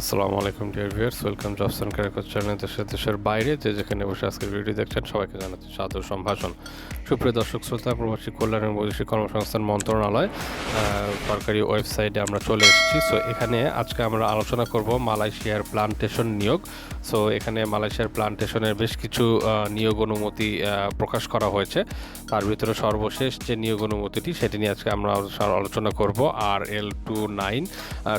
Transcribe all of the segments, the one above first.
আসসালামু আলাইকুম dear viewers welcome jobs and career channel দেশের দেশের বাইরে। যে যেখানে বসে আজকের ভিডিও দেখছেন, সবাইকে জানাচ্ছি সাদর সম্ভাষণ। সুপ্রিয় দর্শক, শ্রোতা, প্রবাসী, কল্যাণ এবং বৈদেশিক কর্মসংস্থান মন্ত্রণালয় সরকারি ওয়েবসাইটে আমরা চলে এসেছি। সো এখানে আজকে আমরা আলোচনা করব মালয়েশিয়ার প্লান্টেশন নিয়োগ। সো এখানে মালয়েশিয়ার প্লান্টেশনের বেশ কিছু নিয়োগ অনুমতি প্রকাশ করা হয়েছে। তার ভিতরে সর্বশেষ যে নিয়োগ অনুমতিটি, সেটি নিয়ে আজকে আমরা আলোচনা করব। R L two nine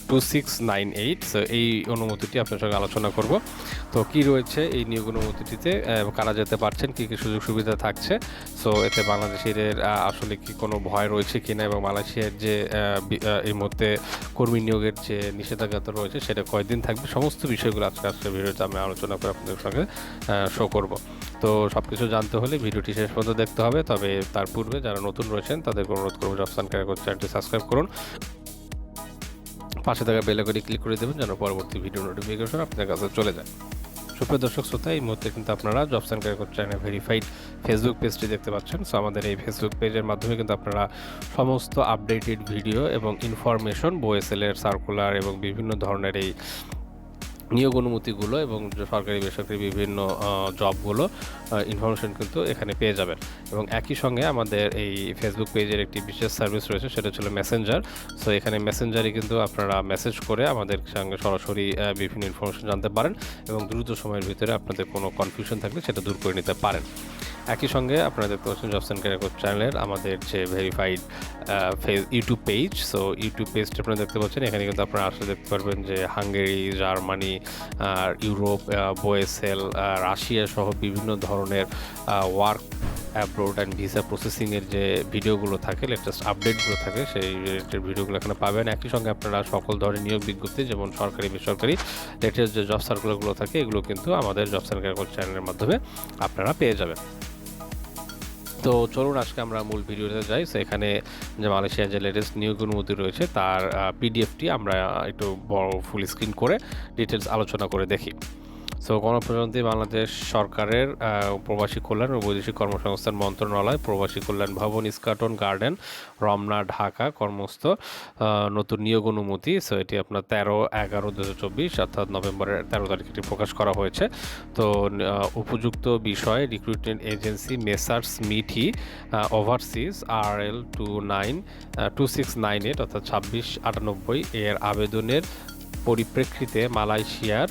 two six nine eight so এই অনুমতিটি আপনার সঙ্গে আলোচনা করব। তো কি রয়েছে এই নিয়োগ অনুমতিটিতে কারা যেতে পারছেন, কি কি সুযোগ সুবিধা থাকছে? সো এতে বাংলাদেশিদের আসলে কি কোনো ভয় রয়েছে কিনা এবং মালয়েশিয়ার যে এই মুহূর্তে কর্মী নিয়োগের যে নিষেধাজ্ঞা রয়েছে, সেটা কয়দিন থাকবে? সমস্ত বিষয়গুলো আজকে আজকে ভিডিওতে আমি আলোচনা করে আপনাদের সঙ্গে শো করব। তো সব কিছু জানতে হলে ভিডিওটি শেষ পর্যন্ত দেখতে হবে। তবে তার পূর্বে যারা নতুন রয়েছেন, তাদেরকে অনুরোধ করব জবসান ক্যারিয়ার চ্যানেলটি সাবস্ক্রাইব করুন। পাশে থাকা বেল আইকনে ক্লিক করে দেবেন যেন পরবর্তী ভিডিও নোটিফিকেশন আপনার কাছে চলে যায়। সুপ্রিয় দর্শক, শ্রোতা, এই মুহূর্তে কিন্তু আপনারা job center channel verified Facebook পেজটি দেখতে পাচ্ছেন। সো আমাদের এই ফেসবুক পেজের মাধ্যমে কিন্তু আপনারা সমস্ত আপডেটেড ভিডিও এবং ইনফরমেশন বোয়েসেলের সার্কুলার এবং বিভিন্ন ধরনের এই নিয়োগ অনুমতিগুলো এবং সরকারি বেসরকারি বিভিন্ন জবগুলো ইনফরমেশন কিন্তু এখানে পেয়ে যাবেন। এবং একই সঙ্গে আমাদের এই ফেসবুক পেজের একটি বিশেষ সার্ভিস রয়েছে, সেটা ছিল মেসেঞ্জার সো এখানে মেসেঞ্জারে কিন্তু আপনারা মেসেজ করে আমাদের সঙ্গে সরাসরি বিভিন্ন ইনফরমেশন জানতে পারেন এবং দ্রুত সময়ের ভিতরে আপনাদের কোনো কনফিউশন থাকলে সেটা দূর করে নিতে পারেন। একই সঙ্গে আপনারা দেখতে পাচ্ছেন জবস চ্যানেলের আমাদের যে verified YouTube page so YouTube পেজটা আপনারা দেখতে পাচ্ছেন। এখানে কিন্তু আপনারা আসলে দেখতে পারবেন যে হাঙ্গেরি জার্মানি আর ইউরোপ বোয়েসেল রাশিয়া সহ বিভিন্ন ধরনের ওয়ার্ক অ্যাব্রোড অ্যান্ড ভিসা প্রসেসিংয়ের যে ভিডিওগুলো থাকে লেটেস্ট আপডেটগুলো থাকে, সেই রিলেটেড ভিডিওগুলো এখানে পাবেন। একই সঙ্গে আপনারা সকল ধরনের নিয়োগ বিজ্ঞপ্তি, যেমন সরকারি, বেসরকারি লেটেস্ট যে জব সার্কুলারগুলো থাকে, এগুলো কিন্তু আমাদের জব সার্কুলার চ্যানেলের মাধ্যমে আপনারা পেয়ে যাবেন। তো চলুন, আজকে আমরা মূল ভিডিওতে যাই। সেখানে এখানে যে মালয়েশিয়ার যে লেটেস্ট নিয়োগের মধ্যে রয়েছে, তার পিডিএফটি আমরা একটু বড় ফুল স্ক্রিন করে ডিটেলস আলোচনা করে দেখি। সো গণপ্রজাতন্ত্রী বাংলাদেশ সরকারের প্রবাসী কল্যাণ ও বৈদেশিক কর্মসংস্থান মন্ত্রণালয়, প্রবাসী কল্যাণ ভবন, ইস্কাটন গার্ডেন, রমনা, ঢাকা, কর্মস্থ নতুন নিয়োগ অনুমতি। সো এটি আপনার তেরো এগারো দু হাজার চব্বিশ, অর্থাৎ নভেম্বরের তেরো তারিখে এটি প্রকাশ করা হয়েছে। তো উপযুক্ত বিষয় recruitment agency messrs Mithi overseas R L two nine two six nine eight অর্থাৎ ছাব্বিশ আটানব্বই, এর আবেদনের পরিপ্রেক্ষিতে মালয়েশিয়ার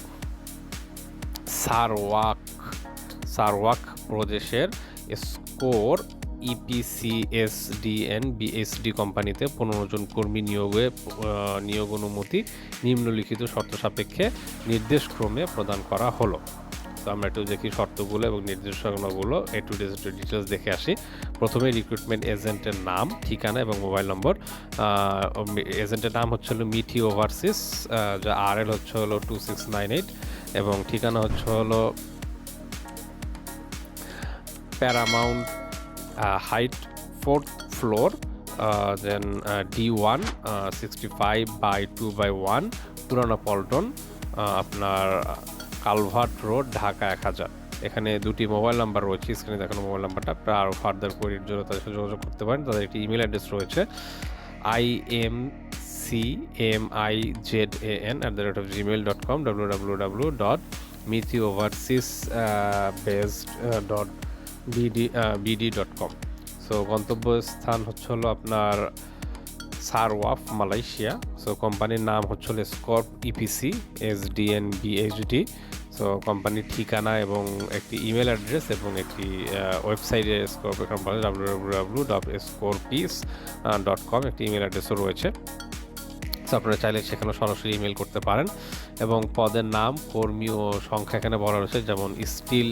সারওয়াক সারওয়াক প্রদেশের স্কোর E ইপিসিএসডিএন বিএসডি কোম্পানিতে পনেরো জন কর্মী নিয়োগে নিয়োগ অনুমতি নিম্নলিখিত শর্ত সাপেক্ষে নির্দেশক্রমে প্রদান করা হলো। তো আমরা একটু দেখি শর্তগুলো এবং নির্দেশনাগুলো, এ টু ডিটেলস দেখে আসি। প্রথমে রিক্রুটমেন্ট এজেন্টের নাম, ঠিকানা এবং মোবাইল নম্বর এজেন্টের নাম হচ্ছে হলো মিঠি ওভারসিস যা আর এল হচ্ছে হলো টু সিক্স নাইন এইট এবং ঠিকানা হচ্ছে হলো Paramount height fourth floor then D one sixty five by two by one পুরানো পল্টন আপনার কালভার্ট রোড, ঢাকা এক হাজার। এখানে দুটি মোবাইল নাম্বার রয়েছে, স্ক্রিনে দেখানো মোবাইল নাম্বারটা। আপনারা আরও ফার্দার কোয়ারির জন্য তাদের সাথে যোগাযোগ করতে পারেন। তাদের একটি ইমেল অ্যাড্রেস রয়েছে I M C M I Z A N at the rate of Gmail dot com W W W dot Mithi overseas based dot BD BD dot com so গন্তব্যস্থান হচ্ছে হলো আপনার সারওয়াফ, মালয়েশিয়া। সো কোম্পানির নাম হচ্ছে হলো Scorp EPC S DN BHD so কোম্পানির ঠিকানা এবং একটি ইমেল অ্যাড্রেস এবং একটি ওয়েবসাইটে scope company W W dot Scorpis dot com একটি ইমেল অ্যাড্রেসও রয়েছে। আপনারা চাইলে সেখানে সরাসরি ইমেল করতে পারেন। এবং পদের নাম কর্মী ও সংখ্যা এখানে বলা রয়েছে যেমন স্টিল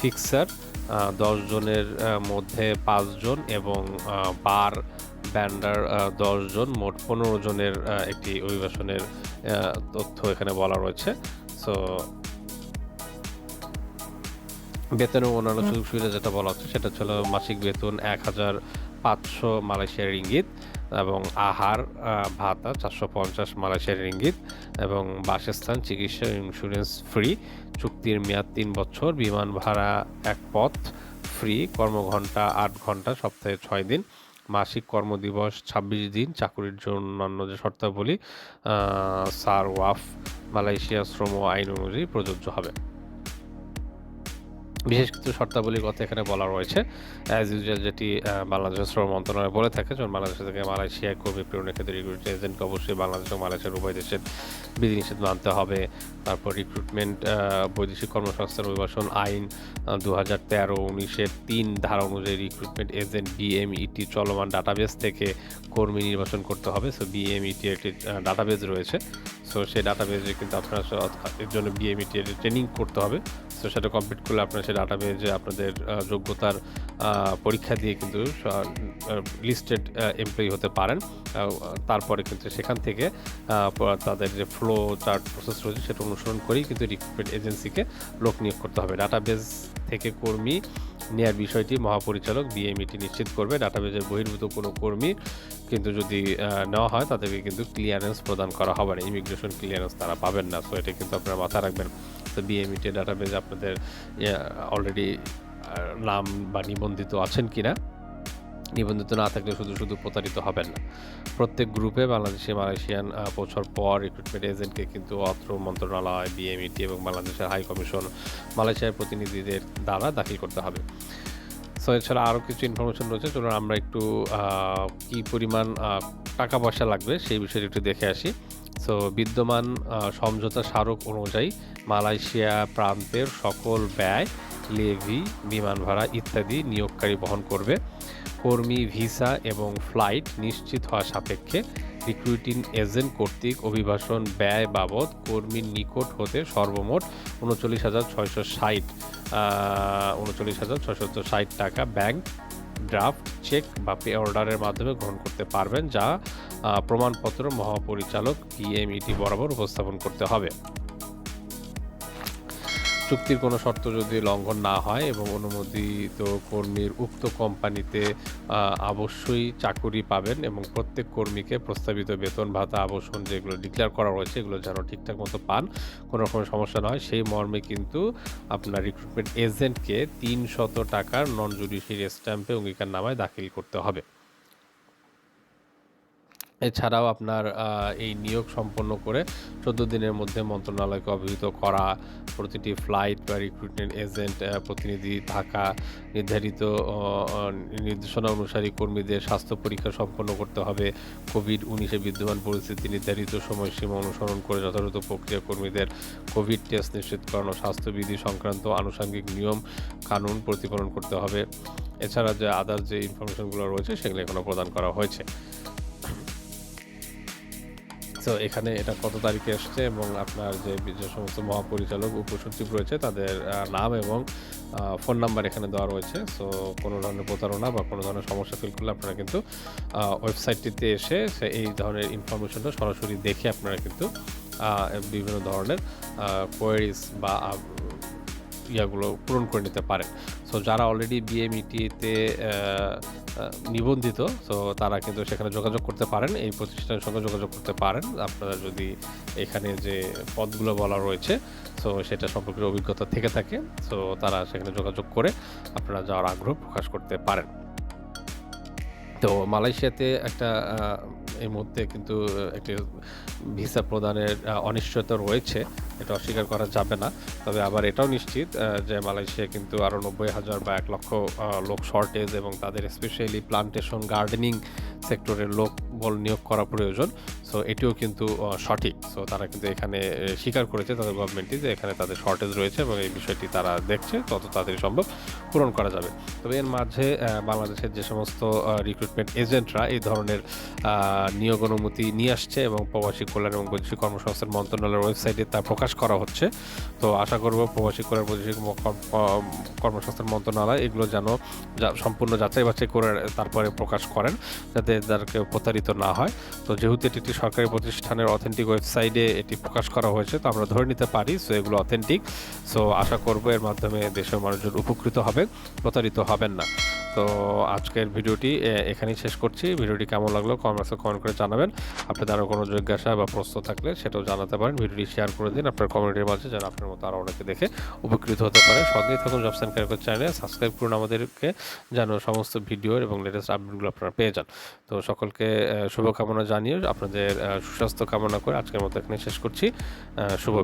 ফিক্সার দশ জনের মধ্যে পাঁচজন এবং বার ব্যান্ডার দশ জন মোট পনেরো জনের একটি অভিবাসনের তথ্য এখানে বলা রয়েছে। সো বেতন এবং অন্যান্য সুযোগ সুবিধা যেটা বলা হচ্ছে সেটা ছিল মাসিক বেতন এক হাজার পাঁচশো মালয়েশিয়ার রিঙ্গিত এবং আহার ভাতা, চারশো পঞ্চাশ মালয়েশিয়ার রিঙ্গিত এবং বাসস্থান, চিকিৎসা ইন্স্যুরেন্স ফ্রি চুক্তির মেয়াদ তিন বছর, বিমান ভাড়া এক পথ ফ্রি কর্মঘণ্টা আট ঘণ্টা সপ্তাহে ছয় দিন, মাসিক কর্মদিবস ছাব্বিশ দিন, চাকুরির জন্য অন্যান্য যে শর্তাবলী সার ওয়াফ মালয়েশিয়া শ্রম আইন অনুযায়ী প্রযোজ্য হবে। বিশেষ কিছু শর্তাবলীর কথা এখানে বলা রয়েছে। অ্যাজ ইউজুয়াল যেটি বাংলাদেশের শ্রম মন্ত্রণালয় বলে থাকে, যেমন বাংলাদেশ থেকে মালয়েশিয়ায় কর্মী প্রেরণের ক্ষেত্রে রিক্রুট এজেন্টকে অবশ্যই বাংলাদেশ এবং মালয়েশিয়ার উভয় দেশের বিধিনিষেধ মানতে হবে। তারপর রিক্রুটমেন্ট বৈদেশিক কর্মসংস্থান অভিবাসন আইন দু হাজার তেরো, উনিশের তিন ধারা অনুযায়ী রিক্রুটমেন্ট এজেন্ট বিএমইটি চলমান ডাটাবেস থেকে কর্মী নির্বাচন করতে হবে। সো বিএমইটি একটি ডাটাবেস রয়েছে। সো সেই ডাটাবেজে কিন্তু আপনার এর জন্য বিএমইটি ট্রেনিং করতে হবে। সো সেটা কমপ্লিট করলে আপনার সেই ডাটাবেজে আপনাদের যোগ্যতার পরীক্ষা দিয়ে কিন্তু লিস্টেড এমপ্লয়ি হতে পারেন। তারপরে কিন্তু সেখান থেকে তাদের যে ফ্লো চার্ট প্রসেস রয়েছে সেটা অনুসরণ করেই কিন্তু রিক্রুটমেন্ট এজেন্সিকে লোক নিয়োগ করতে হবে। ডাটাবেজ থেকে কর্মী নেয়ার বিষয়টি মহাপরিচালক বিএমইটি নিশ্চিত করবে। ডাটাবেজের বহির্ভূত কোনো কর্মী কিন্তু যদি নেওয়া হয়, তাদেরকে কিন্তু ক্লিয়ারেন্স প্রদান করা হবে না। ইমিগ্রেশন ক্লিয়ারেন্স তারা পাবেন না। সো এটা কিন্তু আপনারা মাথায় রাখবেন। তো বিএমইটি ডাটাবেজ আপনাদের অলরেডি নাম বা নিবন্ধিত আছেন কিনা? নিবন্ধিত না থাকলে শুধু শুধু প্রতারিত হবেন না। প্রত্যেক গ্রুপে বাংলাদেশে, মালয়েশিয়ান পৌঁছার পর রিক্রুটমেন্ট এজেন্টকে কিন্তু অত্র মন্ত্রণালয় বিএমইটি এবং বাংলাদেশের হাই কমিশন মালয়েশিয়ার প্রতিনিধিদের দ্বারা দাখিল করতে হবে। সো এছাড়া আরও কিছু ইনফরমেশন রয়েছে। চলুন আমরা একটু কি পরিমাণ টাকা পয়সা লাগবে সেই বিষয়টি একটু দেখে আসি। সো বিদ্যমান সমঝোতা স্মারক অনুযায়ী মালয়েশিয়া প্রান্তের সকল ব্যয়, লেভি, বিমান ভাড়া ইত্যাদি নিয়োগকারী বহন করবে। কর্মী, ভিসা এবং ফ্লাইট নিশ্চিত হওয়া সাপেক্ষে রিক্রুটিং এজেন্ট কর্তৃক অভিবাসন ব্যয় বাবদ কর্মীর নিকট হতে সর্বমোট উনচল্লিশ হাজার ছয়শো ষাট উনচল্লিশ হাজার ছয়শো ষাট টাকা ব্যাংক ড্রাফট চেক বা পে অর্ডারের মাধ্যমে গ্রহণ করতে পারবেন, যা প্রমাণপত্র মহাপরিচালক পিএমইটি বরাবর উপস্থাপন করতে হবে। চুক্তির কোনো শর্ত যদি লঙ্ঘন না হয় এবং অনুমোদিত কর্মীর উক্ত কোম্পানিতে অবশ্যই চাকুরি পাবেন এবং প্রত্যেক কর্মীকে প্রস্তাবিত বেতন, ভাতা, আবাসন যেগুলো ডিক্লেয়ার করা রয়েছে এগুলো যেন ঠিকঠাক মতো পান, কোনো রকম সমস্যা না হয় সেই মর্মে কিন্তু আপনার রিক্রুটমেন্ট এজেন্টকে তিন শত টাকার নন জুডিশিয়ারি স্ট্যাম্পে অঙ্গীকার নামায় দাখিল করতে হবে। এছাড়াও আপনার এই নিয়োগ সম্পন্ন করে চোদ্দ দিনের মধ্যে মন্ত্রণালয়কে অবহিত করা, প্রতিটি ফ্লাইট বা রিক্রুটমেন্ট এজেন্ট প্রতিনিধি থাকা, নির্ধারিত নির্দেশনা অনুসারী কর্মীদের স্বাস্থ্য পরীক্ষা সম্পন্ন করতে হবে কোভিড উনিশে বিদ্যমান পরিস্থিতি নির্ধারিত সময়সীমা অনুসরণ করে যথাযথ প্রক্রিয়া কর্মীদের কোভিড টেস্ট নিশ্চিত করানো, স্বাস্থ্যবিধি সংক্রান্ত আনুষঙ্গিক নিয়ম, কানুন প্রতিপালন করতে হবে। এছাড়া যে আদার যে ইনফরমেশনগুলো রয়েছে সেগুলো এখনও প্রদান করা হয়েছে। তো এখানে এটা কত তারিখে আসছে এবং আপনার যে যে সমস্ত মহাপরিচালক, উপসচিব রয়েছে, তাদের নাম এবং ফোন নাম্বার এখানে দেওয়া রয়েছে। সো কোনো ধরনের প্রতারণা বা কোনো ধরনের সমস্যা ফিল করলে আপনারা কিন্তু ওয়েবসাইটটিতে এসে সে এই ধরনের ইনফরমেশনটা সরাসরি দেখে আপনারা কিন্তু বিভিন্ন ধরনের কোয়েরিজ বা ইয়াগুলো পূরণ করে নিতে পারেন সো যারা অলরেডি বিএমইটিতে নিবন্ধিত তো তারা কিন্তু সেখানে যোগাযোগ করতে পারেন। এই প্রতিষ্ঠানের সঙ্গে যোগাযোগ করতে পারেন। আপনারা যদি এখানে যে পদগুলো বলা রয়েছে তো সেটা সম্পর্কে অভিজ্ঞতা থেকে থাকে তো তারা সেখানে যোগাযোগ করে আপনারা যাওয়ার আগ্রহ প্রকাশ করতে পারেন। তো, মালয়েশিয়াতে একটা এই মুহূর্তে কিন্তু একটি ভিসা প্রদানের অনিশ্চয়তা রয়েছে। এটা অস্বীকার করা যাবে না। তবে আবার এটাও নিশ্চিত যে মালয়েশিয়া কিন্তু আরও নব্বই হাজার বা এক লক্ষ লোক শর্টেজ এবং তাদের স্পেশালি প্লান্টেশন গার্ডেনিং সেক্টরের লোক বল নিয়োগ করা প্রয়োজন। সো এটিও কিন্তু সঠিক। সো তারা কিন্তু এখানে স্বীকার করেছে তাদের গভর্নমেন্টটি যে এখানে তাদের শর্টেজ রয়েছে এবং এই বিষয়টি তারা দেখছে, তত তাড়াতাড়ি সম্ভব পূরণ করা যাবে। তবে এর মাঝে বাংলাদেশের যে সমস্ত রিক্রুটমেন্ট এজেন্টরা এই ধরনের নিয়োগ অনুমতি নিয়ে আসছে এবং প্রবাসী কল্যাণ এবং বৈদেশিক কর্মসংস্থান মন্ত্রণালয়ের ওয়েবসাইটে তা প্রকাশ করা হচ্ছে। তো আশা করব প্রবাসী কল্যাণ, বৈদেশিক কর্ম- কর্ম- কর্মসংস্থান মন্ত্রণালয় এগুলো যেন সম্পূর্ণ যাচাই বাছাই করে তারপরে প্রকাশ করেন, যাতে তাদেরকে প্রতারিত না হয়। তো যেহেতু এটি একটি সরকারি প্রতিষ্ঠানের অথেন্টিক ওয়েবসাইটে এটি প্রকাশ করা হয়েছে। তো আমরা ধরে নিতে পারি সো এগুলো অথেন্টিক সো আশা করব এর মাধ্যমে দেশের মানুষজন উপকৃত হবে, প্রতারিত হবেন না। তো আজকের ভিডিওটি এখানেই শেষ করছি। ভিডিওটি কেমন লাগল কমেন্টসে কমেন্ট করে জানাবেন। আপনাদের আরও কোনো জিজ্ঞাসা বা প্রশ্ন থাকলে সেটাও জানাতে পারেন। ভিডিওটি শেয়ার করে দিন। আপনার কমেন্টের মাঝে যেন আপনার মতো আরও অনেকে দেখে উপকৃত হতে পারে। সঙ্গেই থাকুন জবস অ্যান্ড ক্যারিয়ার চ্যানেলে সাবস্ক্রাইব করুন আমাদেরকে যেন সমস্ত ভিডিও এবং লেটেস্ট আপডেটগুলো আপনারা পেয়ে যান। তো সকলকে শুভকামনা জানিয়ে আপনাদের সুস্বাস্থ্য কামনা করে আজকের মতো এখানে শেষ করছি। শুভ